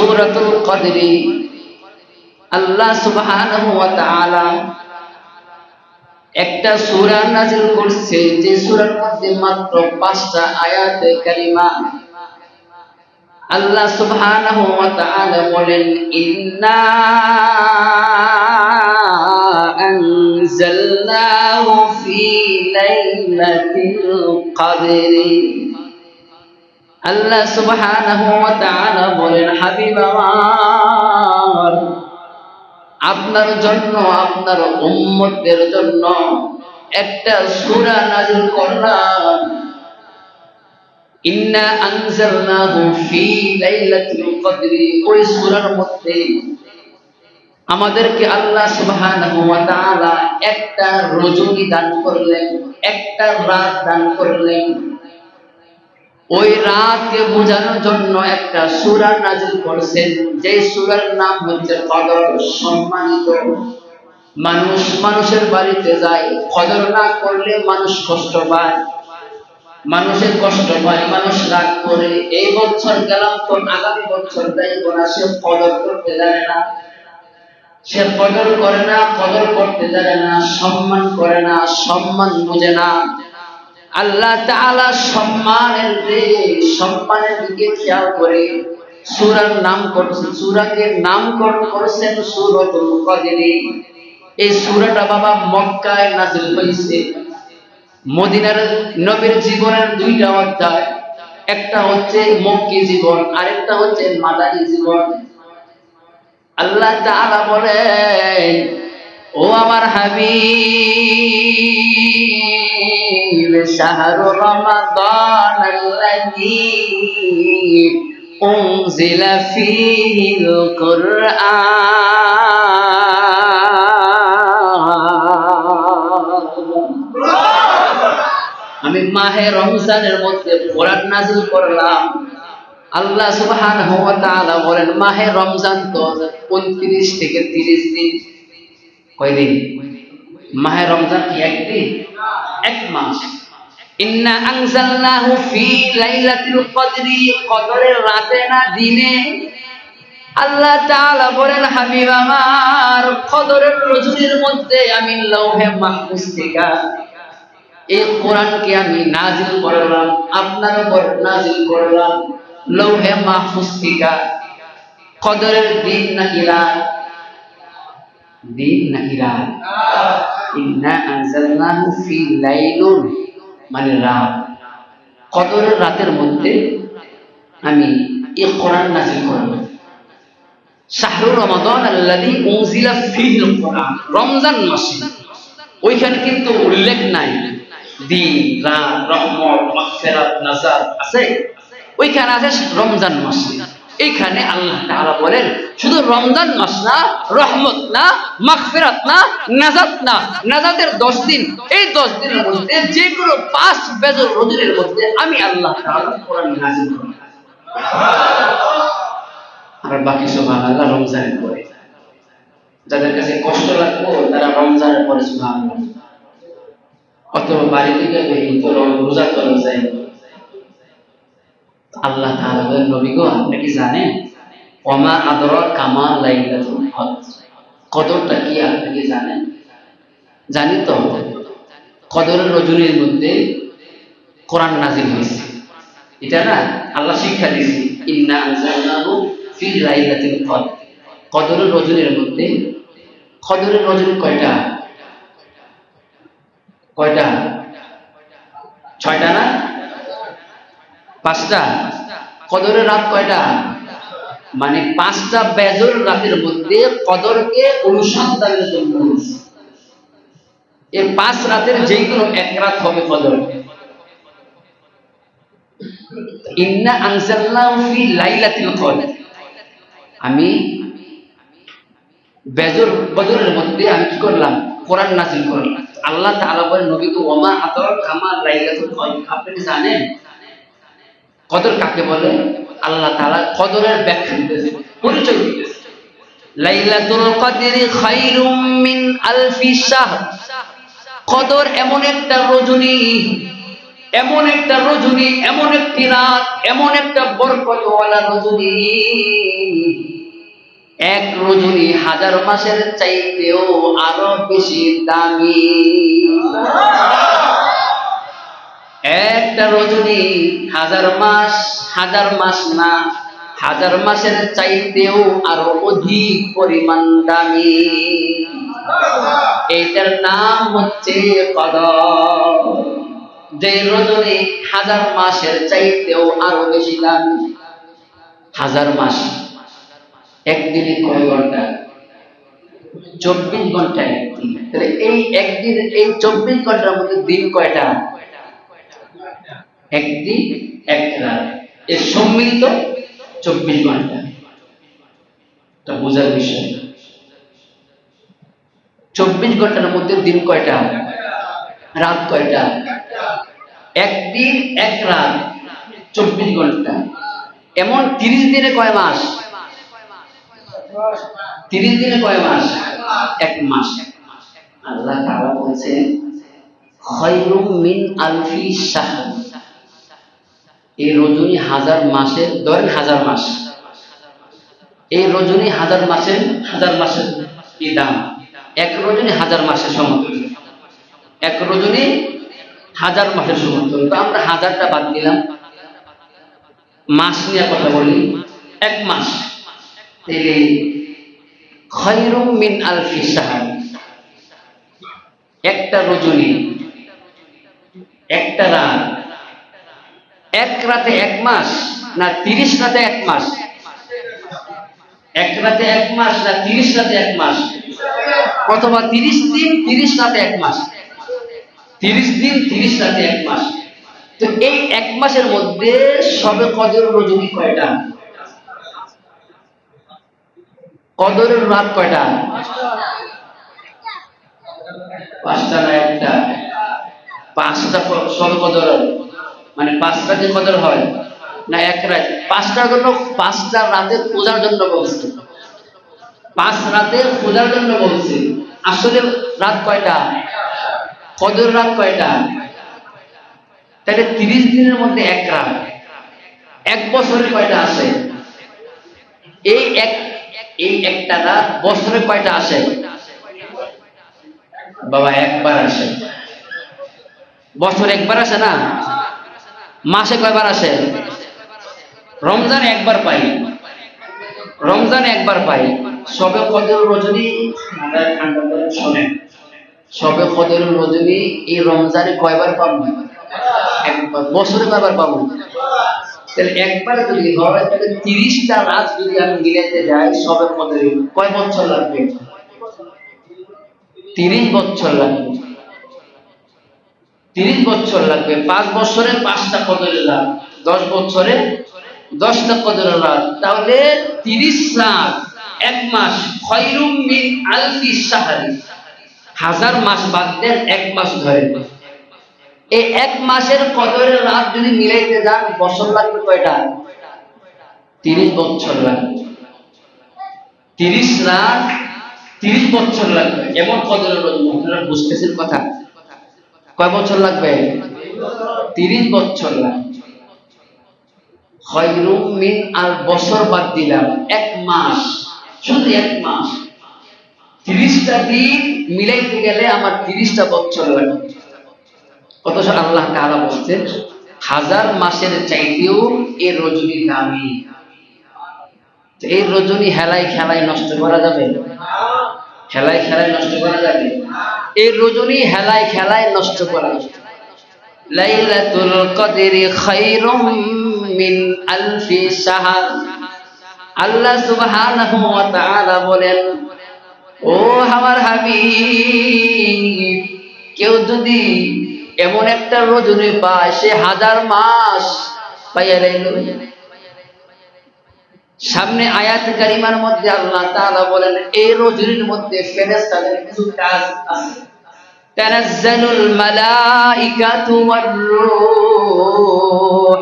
সূরাতুল কদরি। আল্লাহ সুবহানাহু ওয়া তাআলা একটা সূরা নাযিল করছে, যে সূরার মধ্যে মাত্র পাঁচটা আয়াত কারিমা। আল্লাহ সুবহানাহু ওয়া তাআলা বলেন, ইন্না আনজালনাহু ফি লাইলাতিল কদরি। আল্লাহ সুবহানাহু ওয়া তাআলা বলেন, হাবিব আমার, আপনার জন্য, আপনার উম্মতের জন্য একটা সূরা নাযিল করলাম। ইন্না আনজালনাহু ফি লাইলাতিল কদরি, ওই সূরার মধ্যে আমাদেরকে আল্লাহ সুবহানাহু ওয়া তাআলা একটা রজনী দান করলেন, একটা রাত দান করলেন। ওই রাতকে বোঝানোর জন্য একটা সূরা নাযিল করেছেন। যে সূরার নাম হচ্ছে কদর সম্মানিত। মানুষ মানুষের বাড়িতে যায়, কদর না করলে মানুষ কষ্ট পায়। মানুষের কষ্ট পায়, মানুষ রাগ করে। এই বছর গেলাম তো, আগামী বছর যাইব না, সে কদর করতে জানে না। সে কদর করে না, কদর করতে জানে না, সম্মান করে না, সম্মান বুঝে না। আল্লাহ তাআলা সম্মানের দিকে সম্মানের দিকে খেয়াল করে সূরার নাম করছেন সূরাকে নামকরণ করেছেন সূরাতুল কদরি এই সূরাটা বাবা মক্কায় নাযিল হয়েছে। মদিনার নবীর জীবনের দুইটা অধ্যায়। একটা হচ্ছে মক্কি জীবন, আরেকটা হচ্ছে মাদানী জীবন। আল্লাহ তাআলা বলেন ও আমার ফীহিল আমি মাহে রমজানের মধ্যে কোরআন নাযিল করলাম। আল্লাহ তাআলা বলেন, মাহে রমজান তো 29 থেকে 30 দিন। কয় দিন মাহে রমজান কি একদিন? এক মাস। ইন্না আনজালনাহু ফি লাইলাতিল কদরি, কদরের রাতে না দিনে। আল্লাহ তাআলা বলেন, হাবিব আমার, কদরের রজনীর মধ্যে আমি লৌহে মাহফুজ থেকে এই কোরআনকে আমি নাজিল করলাম, আপনার উপর নাজিল করলাম, লৌহে মাহফুজ থেকে কদরের দিন নাকি রাত দিন নাকি রাত ইন্না রাতের মধ্যে আমি এই কোরআন নাজিল কোরআন রমজান ওইখানে কিন্তু উল্লেখ নাই দিন রাত রহমত মাগফিরাত নাজাত আছে ওইখানে আছে রমজান মাসে এইখানে আল্লাহ তাআলা বলেন, শুধু রমজান মাস না, রহমত না, মাগফিরাত না, নাজাত না, নাজাতের 10 দিন, এই 10 দিনের মধ্যে যে কোনো পাঁচ বেজর রজনীর মধ্যে আমি আল্লাহ তাআলা কোরআন নাযিল করি আর বাকি সুবহানাল্লাহ, রমজানের পরে। যাদের কাছে কষ্ট লাগবো, তারা রমজানের পরে সুবহানাল্লাহ। অত বাড়ি থেকে রোজা করা যায়। আল্লাহ তাআলা নবী গো, আপনি কি জানেন? ওমা আদরা কামা লাইলাতুল কদর? কদরটা কি, আপনি কি জানেন? জানি তো, কদরের রজনীর মধ্যে কোরআন নাজিল হয়েছে। এটা না, আল্লাহ শিক্ষা দিয়েছে, ইন্না আনজালনাহু ফি লাইলাতিল কদর। কদরের রজনীর মধ্যে, কদরের রজনী কয়টা? কয়টা? ছয়টা না? পাঁচটা? কদরের রাত কয়টা? মানে পাঁচটা বেজর রাতের মধ্যে কদরকে অনুসন্ধানের জন্য এই পাঁচ রাতের যে কোনো এক রাত হবে কদর। ইন্না আনজালনাহু ফি লাইলাতিল কদর। আমি বেজর, বদরের মধ্যে আমি কি করলাম? কোরআন নাযিল করলাম। আল্লাহ তাআলা বলেন নবী তো ওমা আদর কামা লাইলাতুল কদর। আপনি জানেন? কদর কাকে বলে? আল্লাহ তাআলা কদরের ব্যাখ্যা পরিচয় দিতেছে। লাইলাতুল কদরি মিন আলফি কদর এমন একটা রজনী, এমন একটা রজনী, এমন একটি রাত, এমন একটা বরকতওয়ালা রজনী। এক রজনী হাজার মাসের চাইতেও আরও বেশি দামি। একটা রজনী হাজার মাস হাজার মাস না, হাজার মাসের চাইতেও আরও অধিক পরিমাণ দামি। এটার নাম হচ্ছে কদর যে রজনী হাজার মাসের চাইতেও আরও বেশি দামি। হাজার মাস, একদিনে কয় ঘণ্টা? চব্বিশ ঘণ্টা একদিন। তাহলে এই একদিন, এই চব্বিশ ঘণ্টার মধ্যে দিন কয়টা? একদিন এক রাত। এর সম্মিলিত চব্বিশ ঘণ্টা। এটা বোঝার বিষয়। চব্বিশ ঘণ্টার মধ্যে দিন কয়টা? রাত কয়টা? একদিন এক রাত চব্বিশ ঘণ্টা। এমন তিরিশ দিনে কয় মাস? তিরিশ দিনে কয় মাস? এক মাস। আল্লাহ বলছেন এই রজনী হাজার মাসের, ধরেন হাজার মাস। এই রজনী হাজার হাজার মাসের দাম? এক রজনী হাজার মাসের এক রজনী হাজার মাসের তো আমরা হাজারটা বাদ দিলাম। মাস নিয়ে কথা বলি। এক মাস। মিন আলফি শাহর একটা রজনী একটা রাত। এক রাতে এক মাস না তিরিশ রাতে এক মাস? এক রাতে এক মাস না তিরিশ রাতে এক মাস? অথবা তিরিশ দিন তিরিশ রাতে এক মাস? তিরিশ দিন তিরিশ রাতে এক মাস। তো এই এক মাসের মধ্যে সবে কদর রজনী কয়টা? কদরের রাত কয়টা? পাঁচটা না একটা? পাঁচটা সবে মানে পাঁচটা দিন কদর হয়। না, এক রাত। পাঁচটার জন্য পাঁচটা রাতে পূজার জন্য বলছে। পাঁচ রাতে পূজার জন্য বলছে। আসলে রাত কয়টা? কদর রাত কয়টা? তাহলে তিরিশ দিনের মধ্যে এক রাত। এক বছরে কয়টা আসে? এই এক, এই একটা রাত বছরে কয়টা আসে? বাবা, একবার আসে। বছর একবার আসে না? মাসে কয়বার আসে? রমজান একবার পাই। রমজান একবার পাই। সবে কদর রজনী সবে কদর রজনী এই রমজানে কয়বার পাবো? একবার। বছরে কয়বার পাবো? তাহলে একবার যদি হয়, তাহলে তিরিশটা রাত যদি আমি মিলাতে যাই সবে কদরে কয় বছর লাগবে? তিরিশ বছর লাগবে। বছর লাগবে, পাঁচ বছরে পাঁচটা কদরের রাত, দশ বছরে দশটা কদরের রাত। তাহলে তিরিশ রাত, এক মাস, খয়রুম মিন আলফি সাহারি হাজার মাস বাদ দেন, এক মাস ধরে এই এক মাসের কদরের রাত যদি মিলাইতে যান, বছর লাগবে কয়টা? তিরিশ বছর লাগবে। তিরিশ রাত, তিরিশ বছর লাগবে। এমন কদরের রোজ আপনারা বুঝতেছেন কথা? কয় বছর লাগবে? তিরিশ বছর মিন আর বছর বাদ দিলাম। এক মাস। শুধু এক মাস। তিরিশটা দিন মিলাইতে গেলে আমার তিরিশটা বছর লাগবে। অথচ আল্লাহ তাআলা বলছেন হাজার মাসের চাইতেও এ রজনী দামি। এই রজনী হেলায় খেলায় নষ্ট করা যাবে? খেলায় খেলায় নষ্ট করা যাবে? এই রজনী হেলায় খেলায় নষ্ট করা লাইলাতুল কদরি খায়রুম মিন আলফি শাহর। আল্লাহ সুবহানাহু ওয়া তাআলা বলেন, ও আমার হাবিব, কেউ যদি এমন একটা রজনী পায়, সে হাজার মাস পাইয়া লাইল সামনে আয়াত কারিমার মধ্যে আল্লাহ তাআলা বলেন এই রজনীর মধ্যে ফেরেশতাদের কিছু কাজ আছে। তানাজ্জালুল মালাইকাতু ওয়ার রূহ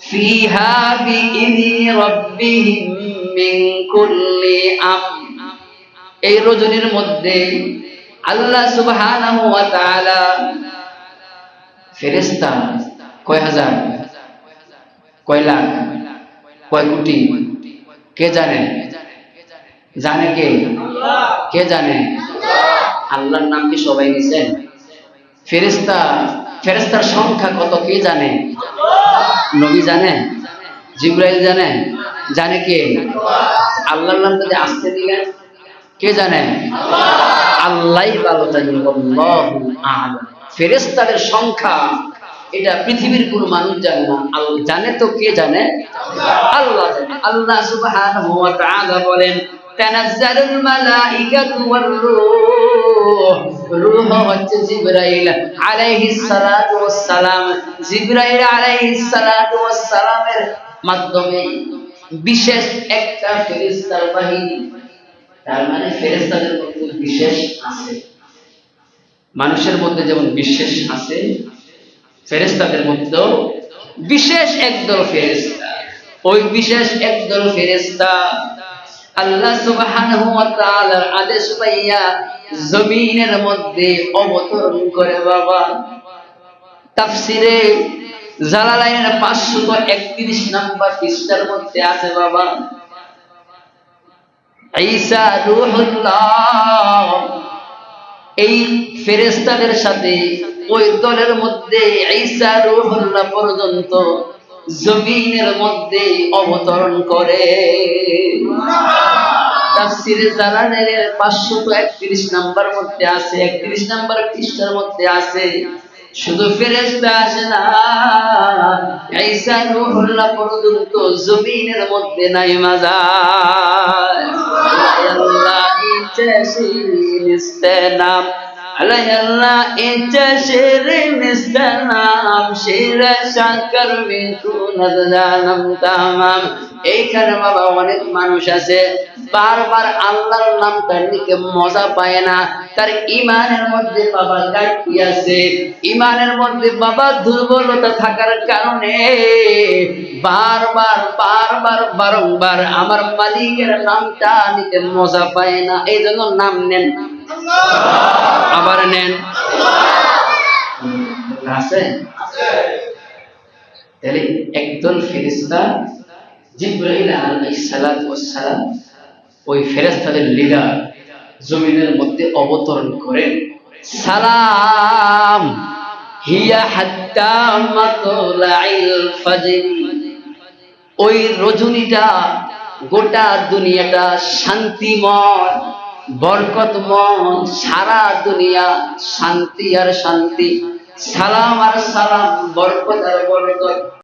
ফিহা বিইذনি রাব্বিহিম মিন কুল্লি আমর। এই রজনীর মধ্যে আল্লাহ সুবহানাহু ওয়া তাআলা ফেরেশতা কয় হাজার? কয় লাখ? কয় কোটি? কে জানে? জানে কে? কে জানে? আল্লাহর নাম কি সবাই নিছেন? ফেরেস্তা ফেরেস্তার সংখ্যা কত কে জানে? নবী জানে? জিব্রাইল জানে? জানে কে? আল্লাহর নাম যদি আসতে দিলেন, কে জানে? আল্লাহ ভালো জানেন আল্লাহু ফেরেস্তাদের সংখ্যা এটা পৃথিবীর কোন মানুষ জানে না। আল্লাহ জানে তো কে জানে? আল্লাহ জানে। আল্লাহ সুবহানাহু ওয়া তাআলা বলেন, তানাজ্জালুল মালাইকাতু ওয়ার রূহ। রূহ হচ্ছে জিবরাইল আলাইহিস সালাতু ওয়াস সালাম। জিবরাইল আলাইহিস সালাতু ওয়াস সালামের মাধ্যমে বিশেষ একটা ফেরেশতার বাহিনী, তার মানে ফেরেশতাদের মধ্যে বিশেষ আছে। মানুষের মধ্যে যেমন বিশেষ আছে ফেরেশতাদের মধ্যেও বিশেষ একদল ফেরেশতা। ওই বিশেষ একদল ফেরেশতা আল্লাহ সুবহানাহু ওয়া তাআলার আদেশ পাইয়া জমিনের মধ্যে অবতরণ করে বাবা। তাফসিরে জালালাইনের 531 নাম্বার পৃষ্ঠার মধ্যে আছে বাবা। ঈসা রূহুল্লাহ, এই ফেরেস্তাদের সাথে ওই দলের মধ্যে পর্যন্ত জমিনের মধ্যে অবতরণ করে। তাফসিরে জালালাইনের 531 নাম্বার মধ্যে আছে 31 নাম্বার পৃষ্ঠার মধ্যে আছে। শুধু আসে না পর্যন্ত জমিনের মধ্যে নাই ইচ্ছে শিরিন এইখানে বাবা অনেক মানুষ আছে, বারবার আল্লাহর নামটা নিতে মজা পায় না। তার ইমানের মধ্যে বাবা ঘাটতি আছে। ইমানের মধ্যে বাবা দুর্বলতা থাকার কারণে বারবার বারবার, বারংবার আমার মালিকের নামটা নিতে মজা পায় না। এই জন্য নাম নেন আবার নেন। আছে তাহলে একদল সালাম ওই ফেরেশতাদের লিডার জমিনের মধ্যে অবতরণ করেন। সালাম, হিয়া হাত্তা মাতলাইল ওই রজনীটা গোটা দুনিয়াটা শান্তিময় বরকতময় সারা দুনিয়া শান্তি আর শান্তি। সালাম আর সালাম বরকত আর বরকত।